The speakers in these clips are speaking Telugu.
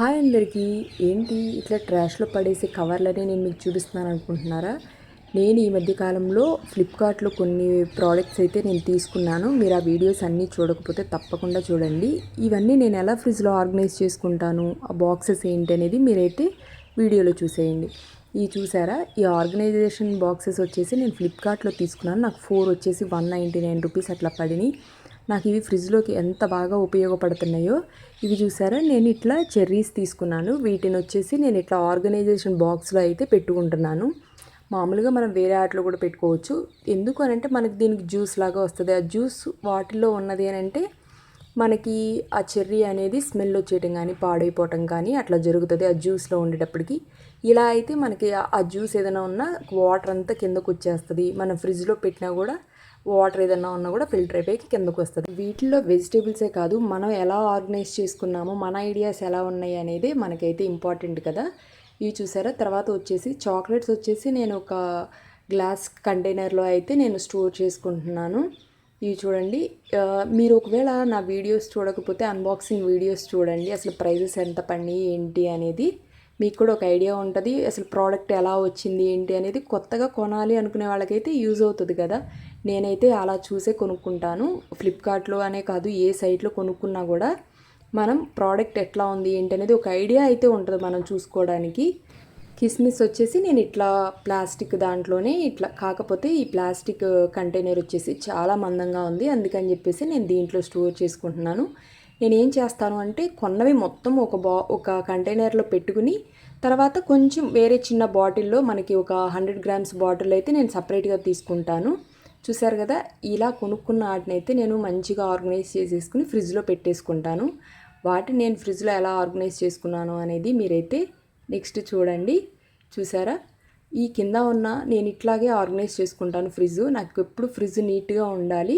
హాయ్ అందరికీ. ఏంటి ఇట్లా ట్రాష్లో పడేసే కవర్లనే నేను మీకు చూపిస్తున్నాను అనుకుంటున్నారా? నేను ఈ మధ్యకాలంలో ఫ్లిప్కార్ట్లో కొన్ని ప్రోడక్ట్స్ అయితే నేను తీసుకున్నాను. మీరు ఆ వీడియోస్ అన్నీ చూడకపోతే తప్పకుండా చూడండి. ఇవన్నీ నేను ఎలా ఫ్రిడ్జ్లో ఆర్గనైజ్ చేసుకుంటాను? ఆ బాక్సెస్ ఏంటి అనేది మీరైతే వీడియోలో చూసేయండి. ఈ చూసారా? ఈ ఆర్గనైజేషన్ బాక్సెస్ వచ్చేసి నేను ఫ్లిప్కార్ట్లో తీసుకున్నాను. నాకు ఫోర్ వచ్చేసి వన్ నైంటీ నైన్ రూపీస్ అట్లా పడినాయి. నాకు ఇవి ఫ్రిడ్జ్లోకి ఎంత బాగా ఉపయోగపడుతున్నాయో ఇవి చూసారా? నేను ఇట్లా చెర్రీస్ తీసుకున్నాను. వీటిని వచ్చేసి నేను ఇట్లా ఆర్గనైజేషన్ బాక్స్లో అయితే పెట్టుకుంటున్నాను. మామూలుగా మనం వేరే ఆటలో కూడా పెట్టుకోవచ్చు. ఎందుకు అని అంటే మనకి దీనికి జ్యూస్ లాగా వస్తుంది. ఆ జ్యూస్ వాటిల్లో ఉన్నది అని అంటే మనకి ఆ చెర్రీ అనేది స్మెల్ వచ్చేయటం కానీ పాడైపోవటం కానీ అట్లా జరుగుతుంది. ఆ జ్యూస్లో ఉండేటప్పటికి. ఇలా అయితే మనకి ఆ జ్యూస్ ఏదైనా ఉన్నా వాటర్ అంతా కిందకు వచ్చేస్తుంది మనం ఫ్రిడ్జ్లో పెట్టినా కూడా వాటర్ ఏదన్నా ఉన్నా కూడా ఫిల్టర్ అయిపోయి కిందకు వస్తుంది వీటిలో వెజిటేబుల్సే కాదు మనం ఎలా ఆర్గనైజ్ చేసుకున్నామో మన ఐడియాస్ ఎలా ఉన్నాయి అనేది మనకైతే ఇంపార్టెంట్ కదా. ఇవి చూసారా? తర్వాత వచ్చేసి చాక్లెట్స్ వచ్చేసి నేను ఒక గ్లాస్ కంటైనర్లో అయితే నేను స్టోర్ చేసుకుంటున్నాను. ఇవి చూడండి. మీరు ఒకవేళ నా వీడియోస్ చూడకపోతే అన్బాక్సింగ్ వీడియోస్ చూడండి. అసలు ప్రైజెస్ ఎంత పడినాయి ఏంటి అనేది మీకు కూడా ఒక ఐడియా ఉంటుంది. అసలు ప్రోడక్ట్ ఎలా వచ్చింది ఏంటి అనేది కొత్తగా కొనాలి అనుకునే వాళ్ళకైతే యూజ్ అవుతుంది కదా. నేనైతే అలా చూసే కొనుక్కుంటాను. ఫ్లిప్కార్ట్లో అనే కాదు ఏ సైట్లో కొనుక్కున్నా కూడా మనం ప్రోడక్ట్ ఎట్లా ఉంది ఏంటి అనేది ఒక ఐడియా అయితే ఉంటుంది మనం చూసుకోవడానికి. కిస్మిస్ వచ్చేసి నేను ఇట్లా ప్లాస్టిక్ దాంట్లోనే ఇట్లా కాకపోతే ఈ ప్లాస్టిక్ కంటైనర్ వచ్చేసి చాలా మందంగా ఉంది. అందుకని చెప్పేసి నేను దీంట్లో స్టోర్ చేసుకుంటున్నాను. నేను ఏం చేస్తాను అంటే కొన్నవి మొత్తం ఒక బా ఒక కంటైనర్లో పెట్టుకుని తర్వాత కొంచెం వేరే చిన్న బాటిల్లో మనకి ఒక హండ్రెడ్ గ్రామ్స్ బాటిల్ అయితే నేను సపరేట్గా తీసుకుంటాను. చూసారు కదా ఇలా కొనుక్కున్న వాటిని అయితే నేను మంచిగా ఆర్గనైజ్ చేసేసుకుని ఫ్రిడ్జ్లో పెట్టేసుకుంటాను. వాటిని నేను ఫ్రిడ్జ్లో ఎలా ఆర్గనైజ్ చేసుకున్నాను అనేది మీరైతే నెక్స్ట్ చూడండి. చూసారా? ఈ కింద ఉన్న నేను ఇట్లాగే ఆర్గనైజ్ చేసుకుంటాను ఫ్రిడ్జ్ నాకు ఎప్పుడు ఫ్రిడ్జ్ నీట్గా ఉండాలి.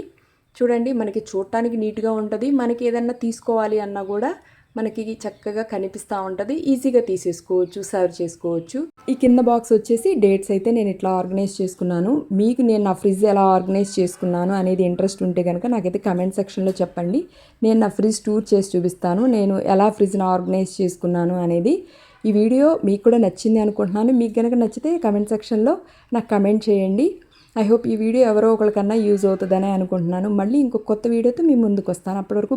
చూడండి మనకి చూడటానికి నీట్గా ఉంటుంది. మనకి ఏదన్నా తీసుకోవాలి అన్నా కూడా మనకి చక్కగా కనిపిస్తూ ఉంటుంది. ఈజీగా తీసేసుకోవచ్చు సర్వ్ చేసుకోవచ్చు. ఈ కింద బాక్స్ వచ్చేసి డేట్స్ అయితే నేను ఇట్లా ఆర్గనైజ్ చేసుకున్నాను. మీకు నేను నా ఫ్రిడ్జ్ ఎలా ఆర్గనైజ్ చేసుకున్నాను అనేది ఇంట్రెస్ట్ ఉంటే కనుక నాకైతే కమెంట్ సెక్షన్లో చెప్పండి. నేను నా ఫ్రిడ్జ్ టూర్ చేసి చూపిస్తాను. నేను ఎలా ఫ్రిడ్జ్ని ఆర్గనైజ్ చేసుకున్నాను అనేది. ఈ వీడియో మీకు కూడా నచ్చింది అనుకుంటున్నాను. మీకు కనుక నచ్చితే కమెంట్ సెక్షన్లో నాకు కమెంట్ చేయండి. ఐ హోప్ ఈ వీడియో ఎవరో ఒకరికన్నా యూజ్ అవుతుందని అనుకుంటున్నాను. మళ్ళీ ఇంకొక కొత్త వీడియోతో మీ ముందుకు వస్తాను. అప్పటివరకు